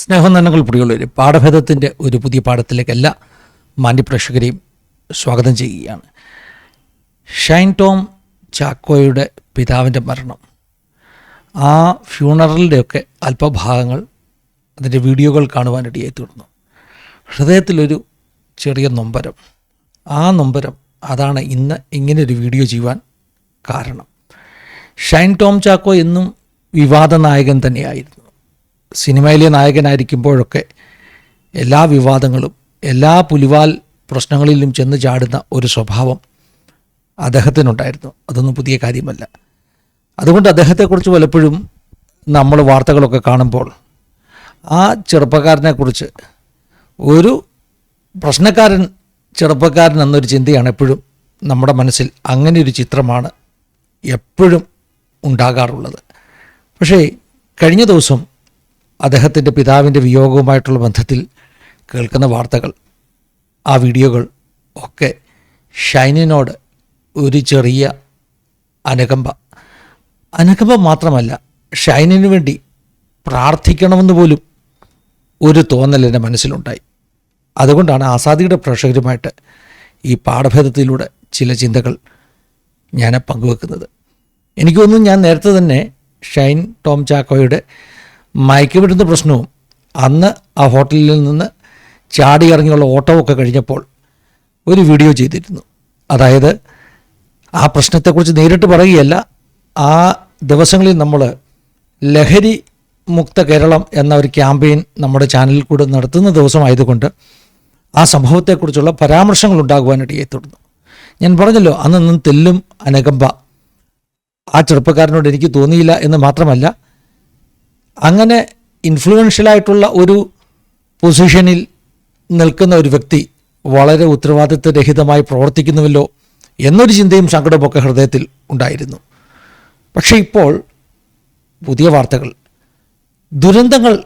സ്നേഹനന്ദങ്ങൾ പുടിയുള്ളവർ പാഠഭേദത്തിന്റെ ഒരു പുതിയ പാഠത്തിലേക്ക് എല്ലാ മാന്യപ്രേക്ഷകരെയും സ്വാഗതം ചെയ്യുകയാണ്. ഷൈൻ ടോം ചാക്കോയുടെ പിതാവിന്റെ മരണം. ആ ഫ്യൂണറലിന്റെയൊക്കെ അല്പഭാഗങ്ങൾ അതിന്റെ വീഡിയോകൾ കാണുവാനിടയായി തീർന്നു. ഹൃദയത്തിലൊരു ചെറിയ നൊമ്പരം. ആ നൊമ്പരം അതാണ് ഇന്ന് ഒരു വീഡിയോ ചെയ്യുവാൻ കാരണം. ഷൈൻ ടോം ചാക്കോ എന്നും വിവാദ നായകൻ തന്നെയായിരുന്നു. സിനിമയിലെ നായകനായിരിക്കുമ്പോഴൊക്കെ എല്ലാ വിവാദങ്ങളും എല്ലാ പുലിവാൽ പ്രശ്നങ്ങളിലും ചെന്ന് ചാടുന്ന ഒരു സ്വഭാവം അദ്ദേഹത്തിനുണ്ടായിരുന്നു. അതൊന്നും പുതിയ കാര്യമല്ല. അതുകൊണ്ട് അദ്ദേഹത്തെക്കുറിച്ച് പലപ്പോഴും നമ്മൾ വാർത്തകളൊക്കെ കാണുമ്പോൾ ആ ചെറുപ്പക്കാരനെക്കുറിച്ച് ഒരു പ്രശ്നക്കാരൻ ചെറുപ്പക്കാരൻ എന്നൊരു ചിന്തയാണ് എപ്പോഴും നമ്മുടെ മനസ്സിൽ അങ്ങനെ ഒരു ചിത്രമാണ് എപ്പോഴും ഉണ്ടാകാറുള്ളത്. പക്ഷേ കഴിഞ്ഞ ദിവസം അദ്ദേഹത്തിന്റെ പിതാവിന്റെ വിയോഗവുമായിട്ടുള്ള ബന്ധത്തിൽ കേൾക്കുന്ന വാർത്തകൾ ആ വീഡിയോകൾ ഒക്കെ ഷൈനിനോട് ഒരു ചെറിയ അനുകമ്പ. അനുകമ്പ മാത്രമല്ല ഷൈനിന് വേണ്ടി പ്രാർത്ഥിക്കണമെന്ന് പോലും ഒരു തോന്നൽ എന്റെ മനസ്സിലുണ്ടായി. അതുകൊണ്ടാണ് ആസാദിയുടെ പ്രേക്ഷകരുമായിട്ട് ഈ പാഠഭേദത്തിലൂടെ ചില ചിന്തകൾ ഞാൻ പങ്കുവെക്കുന്നത്. എനിക്കൊന്നും ഞാൻ നേരത്തെ തന്നെ ഷൈൻ ടോം ചാക്കോയുടെ മയക്കുമരുന്ന് പ്രശ്നവും അന്ന് ആ ഹോട്ടലിൽ നിന്ന് ചാടി ഇറങ്ങിയുള്ള ഓട്ടമൊക്കെ കഴിഞ്ഞപ്പോൾ ഒരു വീഡിയോ ചെയ്തിരുന്നു. അതായത് ആ പ്രശ്നത്തെക്കുറിച്ച് നേരിട്ട് പറയുകയല്ല ആ ദിവസങ്ങളിൽ നമ്മൾ ലഹരി മുക്ത കേരളം എന്ന ഒരു ക്യാമ്പയിൻ നമ്മുടെ ചാനലിൽ കൂടെ നടത്തുന്ന ദിവസമായതുകൊണ്ട് ആ സംഭവത്തെക്കുറിച്ചുള്ള പരാമർശങ്ങൾ ഉണ്ടാകുവാനിടയെ തുടർന്നു. ഞാൻ പറഞ്ഞല്ലോ അന്ന് നിന്ന് തെല്ലും അനകമ്പ. ആ ചെറുപ്പക്കാരനോട് എനിക്ക് തോന്നിയില്ല എന്ന് മാത്രമല്ല അങ്ങനെ ഇൻഫ്ലുവൻഷ്യലായിട്ടുള്ള ഒരു പൊസിഷനിൽ നിൽക്കുന്ന ഒരു വ്യക്തി വളരെ ഉത്തരവാദിത്വരഹിതമായി പ്രവർത്തിക്കുന്നുവല്ലോ എന്നൊരു ചിന്തയും സങ്കടമൊക്കെ ഹൃദയത്തിൽ ഉണ്ടായിരുന്നു. പക്ഷേ ഇപ്പോൾ പുതിയ വാർത്തകൾ. ദുരന്തങ്ങൾ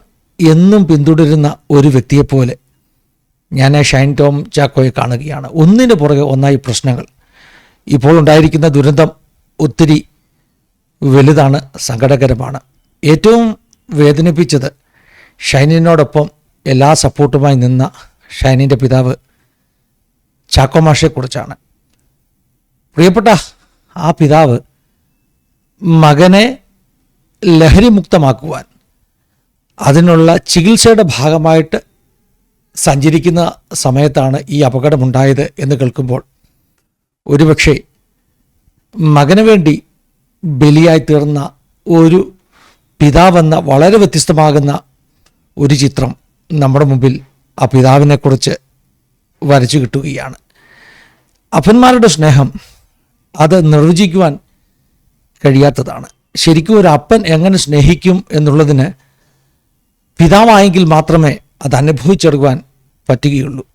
എന്നും പിന്തുടരുന്ന ഒരു വ്യക്തിയെപ്പോലെ ഞാൻ ഷൈൻ ടോം ചാക്കോയെ കാണുകയാണ്. ഒന്നിന് പുറകെ ഒന്നായി പ്രശ്നങ്ങൾ. ഇപ്പോൾ ഉണ്ടായിരിക്കുന്ന ദുരന്തം ഒത്തിരി വലുതാണ് സങ്കടകരമാണ്. ഏറ്റവും വേദനിപ്പിച്ചത്. ഷൈനിനോടൊപ്പം എല്ലാ സപ്പോർട്ടുമായി നിന്ന ഷൈനിന്റെ പിതാവ് ചാക്കോ മാഷയെക്കുറിച്ചാണ് പ്രിയപ്പെട്ട ആ പിതാവ് മകനെ ലഹരിമുക്തമാക്കുവാൻ അതിനുള്ള ചികിത്സയുടെ ഭാഗമായിട്ട് സഞ്ചരിക്കുന്ന സമയത്താണ് ഈ അപകടമുണ്ടായത് എന്ന് കേൾക്കുമ്പോൾ ഒരുപക്ഷെ മകന് വേണ്ടി ബലിയായി തീർന്ന ഒരു പിതാവെന്ന വളരെ വ്യത്യസ്തമാകുന്ന ഒരു ചിത്രം നമ്മുടെ മുമ്പിൽ ആ പിതാവിനെക്കുറിച്ച് വരച്ചു കിട്ടുകയാണ്. അപ്പന്മാരുടെ സ്നേഹം അത് നിർവചിക്കുവാൻ കഴിയാത്തതാണ്. ശരിക്കും ഒരു അപ്പൻ എങ്ങനെ സ്നേഹിക്കും എന്നുള്ളതിന് പിതാവായെങ്കിൽ മാത്രമേ അത് അനുഭവിച്ചെടുക്കുവാൻ പറ്റുകയുള്ളൂ.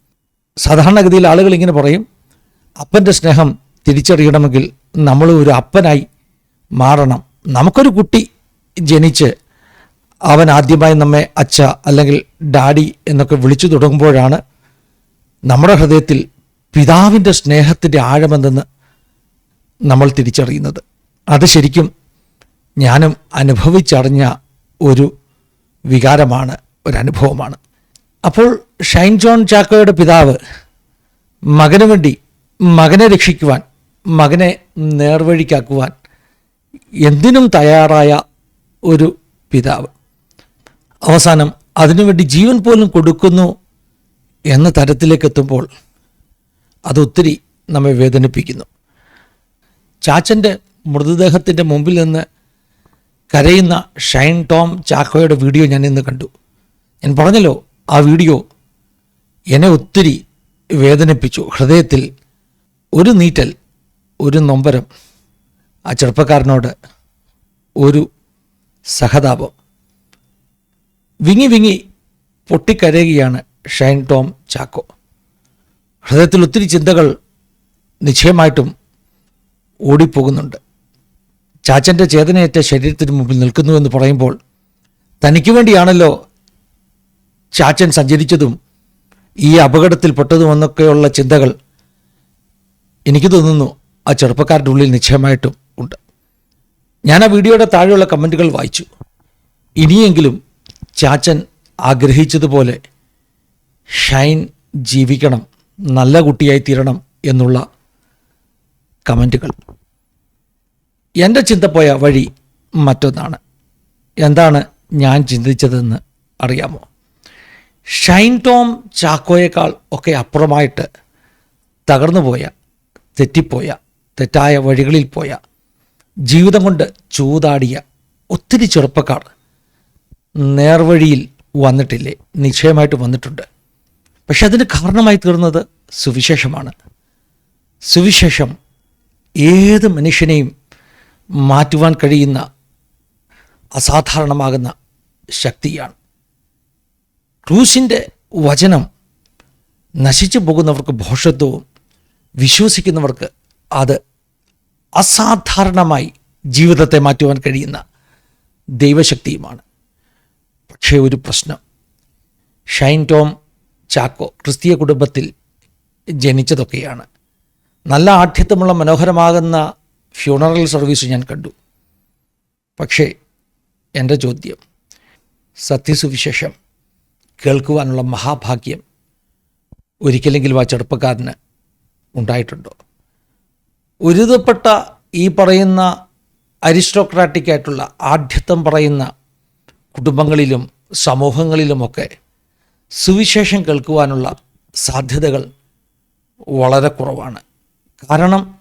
സാധാരണഗതിയിൽ ആളുകൾ ഇങ്ങനെ പറയും അപ്പന്റെ സ്നേഹം തിരിച്ചറിയണമെങ്കിൽ നമ്മൾ ഒരു അപ്പനായി മാറണം. നമുക്കൊരു കുട്ടി ജനിച്ച് അവൻ ആദ്യമായി നമ്മെ അച്ഛ അല്ലെങ്കിൽ ഡാഡി എന്നൊക്കെ വിളിച്ചു തുടങ്ങുമ്പോഴാണ് നമ്മുടെ ഹൃദയത്തിൽ പിതാവിന്റെ സ്നേഹത്തിന്റെ ആഴമെന്തെന്ന് നമ്മൾ തിരിച്ചറിയുന്നത്. അത് ശരിക്കും ഞാനും അനുഭവിച്ചറിഞ്ഞ ഒരു വികാരമാണ് ഒരനുഭവമാണ് അപ്പോൾ ഷൈൻ ജോൺ ചാക്കോയുടെ പിതാവ് മകന് വേണ്ടി മകനെ രക്ഷിക്കുവാൻ മകനെ നേർവഴിക്കാക്കുവാൻ എന്തിനും തയ്യാറായ ഒരു പിതാവ്. അവസാനം അതിനുവേണ്ടി ജീവൻ പോലും കൊടുക്കുന്നു എന്ന തരത്തിലേക്ക് എത്തുമ്പോൾ അതൊത്തിരി നമ്മെ വേദനിപ്പിക്കുന്നു. ചാച്ചന്റെ മൃതദേഹത്തിന്റെ മുമ്പിൽ നിന്ന് കരയുന്ന ഷൈൻ ടോം ചാക്കോയുടെ വീഡിയോ ഞാൻ ഇന്ന് കണ്ടു. ഞാൻ പറഞ്ഞല്ലോ ആ വീഡിയോ എന്നെ ഒത്തിരി വേദനിപ്പിച്ചു. ഹൃദയത്തിൽ ഒരു നീറ്റൽ ഒരു നൊമ്പരം ആ ചെറുപ്പക്കാരനോട് ഒരു സഹതാപം. വിങ്ങി വിങ്ങി പൊട്ടിക്കരയുകയാണ് ഷൈൻ ടോം ചാക്കോ. ഹൃദയത്തിൽ ഒത്തിരി ചിന്തകൾ നിശ്ചയമായിട്ടും ഓടിപ്പോകുന്നുണ്ട്. ചാച്ചന്റെ ചേതനയേറ്റ ശരീരത്തിന് മുമ്പിൽ നിൽക്കുന്നുവെന്ന് പറയുമ്പോൾ തനിക്ക് വേണ്ടിയാണല്ലോ ചാച്ചൻ സഞ്ചരിച്ചതും ഈ അപകടത്തിൽപ്പെട്ടതുമെന്നൊക്കെയുള്ള ചിന്തകൾ എനിക്ക് തോന്നുന്നു ആ ചെറുപ്പക്കാരുടെ ഉള്ളിൽ നിശ്ചയമായിട്ടും ഞാൻ ആ വീഡിയോയുടെ താഴെയുള്ള കമന്റുകൾ വായിച്ചു. ഇനിയെങ്കിലും ചാച്ചൻ ആഗ്രഹിച്ചതുപോലെ ഷൈൻ ജീവിക്കണം നല്ല കുട്ടിയായി തീരണം എന്നുള്ള കമന്റുകൾ എന്റെ ചിന്ത പോയ വഴി മറ്റൊന്നാണ്. എന്താണ് ഞാൻ ചിന്തിച്ചതെന്ന് അറിയാമോ? ഷൈൻ ടോം ചാക്കോയേക്കാൾ ഒക്കെ അപ്പുറമായിട്ട് തകർന്നു പോയ തെറ്റിപ്പോയ തെറ്റായ വഴികളിൽ പോയ ജീവിതം കൊണ്ട് ചൂതാടിയ ഒത്തിരി ചെറുപ്പക്കാർ നേർവഴിയിൽ വന്നിട്ടില്ലേ നിശ്ചയമായിട്ട് വന്നിട്ടുണ്ട്. പക്ഷെ അതിന് കാരണമായി തീർന്നത് സുവിശേഷമാണ്. സുവിശേഷം ഏത് മനുഷ്യനെയും മാറ്റുവാൻ കഴിയുന്ന അസാധാരണമാകുന്ന ശക്തിയാണ്. ക്രൂശിന്റെ വചനം നശിച്ചു പോകുന്നവർക്ക് ഭോഷത്വവും വിശ്വസിക്കുന്നവർക്ക് അത് അസാധാരണമായി ജീവിതത്തെ മാറ്റുവാൻ കഴിയുന്ന ദൈവശക്തിയുമാണ്. പക്ഷേ ഒരു പ്രശ്നം. ഷൈൻ ടോം ചാക്കോ ക്രിസ്തീയ കുടുംബത്തിൽ ജനിച്ചതൊക്കെയാണ്. നല്ല ആഠ്യത്വമുള്ള മനോഹരമാകുന്ന ഫ്യൂണറൽ സർവീസ് ഞാൻ കണ്ടു. പക്ഷേ എന്റെ ചോദ്യം സത്യസുവിശേഷം കേൾക്കുവാനുള്ള മഹാഭാഗ്യം ഒരിക്കലെങ്കിലും ആ ചെറുപ്പക്കാരന് ഉണ്ടായിട്ടുണ്ടോ? ഉരുതപ്പെട്ട ഈ പറയുന്ന അരിസ്റ്റോക്രാറ്റിക് ആയിട്ടുള്ള ആഢ്യത്വം പറയുന്ന കുടുംബങ്ങളിലും സമൂഹങ്ങളിലുമൊക്കെ സുവിശേഷം കേൾക്കുവാനുള്ള സാധ്യതകൾ വളരെ കുറവാണ്. കാരണം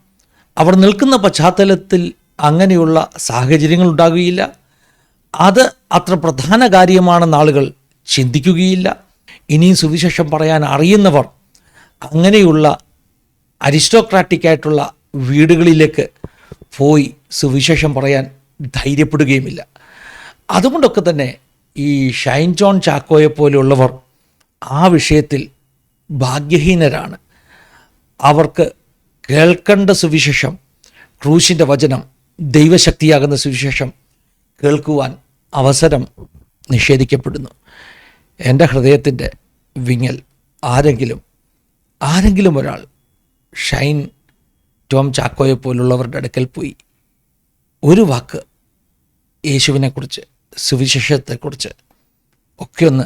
അവർ നിൽക്കുന്ന പശ്ചാത്തലത്തിൽ അങ്ങനെയുള്ള സാഹചര്യങ്ങൾ ഉണ്ടാകുകയില്ല. അത് അത്ര പ്രധാന കാര്യമാണെന്ന് ആളുകൾ ചിന്തിക്കുകയില്ല. ഇനിയും സുവിശേഷം പറയാൻ അറിയുന്നവർ അങ്ങനെയുള്ള അരിസ്റ്റോക്രാറ്റിക് ആയിട്ടുള്ള വീടുകളിലേക്ക് പോയി സുവിശേഷം പറയാൻ ധൈര്യപ്പെടുകയുമില്ല. അതുകൊണ്ടൊക്കെ തന്നെ ഈ ഷൈൻ ജോൺ ചാക്കോയെ പോലെയുള്ളവർ ആ വിഷയത്തിൽ ഭാഗ്യഹീനരാണ്. അവർക്ക് കേൾക്കേണ്ട സുവിശേഷം ക്രൂശിന്റെ വചനം ദൈവശക്തിയാകുന്ന സുവിശേഷം കേൾക്കുവാൻ അവസരം നിഷേധിക്കപ്പെടുന്നു. എന്റെ ഹൃദയത്തിന്റെ വിങ്ങൽ ആരെങ്കിലും ആരെങ്കിലും ഒരാൾ ഷൈൻ ടോം ചാക്കോയെ പോലുള്ളവരുടെ അടുക്കൽ പോയി. ഒരു വാക്ക് യേശുവിനെക്കുറിച്ച് സുവിശേഷത്തെക്കുറിച്ച് ഒക്കെ ഒന്ന്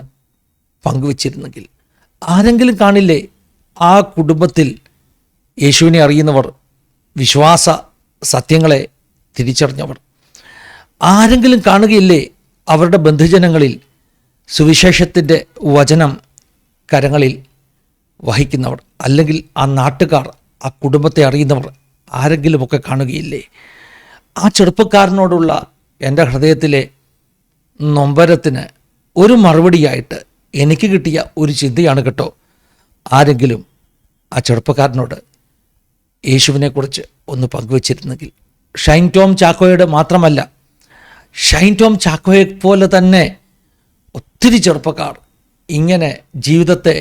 പങ്കുവച്ചിരുന്നെങ്കിൽ ആരെങ്കിലും കാണില്ലേ ആ കുടുംബത്തിൽ യേശുവിനെ അറിയുന്നവർ വിശ്വാസ സത്യങ്ങളെ തിരിച്ചറിഞ്ഞവർ? ആരെങ്കിലും കാണുകയില്ലേ അവരുടെ ബന്ധുജനങ്ങളിൽ സുവിശേഷത്തിന്റെ വചനം കരങ്ങളിൽ വഹിക്കുന്നവർ? അല്ലെങ്കിൽ ആ നാട്ടുകാർ ആ കുടുംബത്തെ അറിയുന്നവർ ആരെങ്കിലുമൊക്കെ കാണുകയില്ലേ? ആ ചെറുപ്പക്കാരനോടുള്ള എന്റെ ഹൃദയത്തിലെ നൊമ്പരത്തിന് ഒരു മറുപടിയായിട്ട് എനിക്ക് കിട്ടിയ ഒരു ചിന്തയാണ് കേട്ടോ. ആരെങ്കിലും ആ ചെറുപ്പക്കാരനോട് യേശുവിനെക്കുറിച്ച് ഒന്ന് പങ്കുവച്ചിരുന്നെങ്കിൽ. ഷൈൻ ടോം ചാക്കോയുടെ മാത്രമല്ല ഷൈൻ ടോം ചാക്കോയെ പോലെ തന്നെ ഒത്തിരി ചെറുപ്പക്കാർ ഇങ്ങനെ ജീവിതത്തെ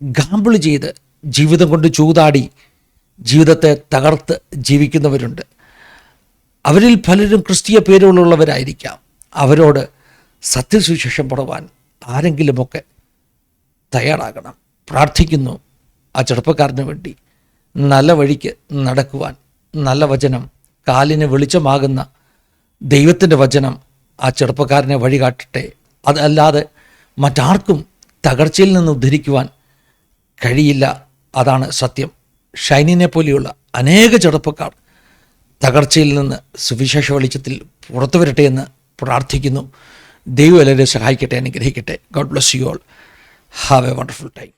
ഗാമ്പിൾ ചെയ്ത് ജീവിതം കൊണ്ട് ചൂതാടി ജീവിതത്തെ തകർത്ത് ജീവിക്കുന്നവരുണ്ട്. അവരിൽ പലരും ക്രിസ്തീയ പേരുകളുള്ളവരായിരിക്കാം. അവരോട് സത്യസുശേഷം പറവാൻ ആരെങ്കിലുമൊക്കെ തയ്യാറാകണം. പ്രാർത്ഥിക്കുന്നു ആ ചെറുപ്പക്കാരന് വേണ്ടി. നല്ല വഴിക്ക് നടക്കുവാൻ നല്ല വചനം കാലിന് വെളിച്ചമാകുന്ന ദൈവത്തിന്റെ വചനം ആ ചെറുപ്പക്കാരനെ വഴികാട്ടട്ടെ. അതല്ലാതെ മറ്റാർക്കും തകർച്ചയിൽ നിന്ന് ഉദ്ധരിക്കുവാൻ കഴിയില്ല. അതാണ് സത്യം. ഷൈനിനെ പോലെയുള്ള അനേക ചെറുപ്പക്കാർ തകർച്ചയിൽ നിന്ന് സുവിശേഷ വെളിച്ചത്തിൽ പുറത്തു വരട്ടെ എന്ന് പ്രാർത്ഥിക്കുന്നു. ദൈവം എല്ലാവരെയും സഹായിക്കട്ടെ അനുഗ്രഹിക്കട്ടെ. God bless you all have a wonderful time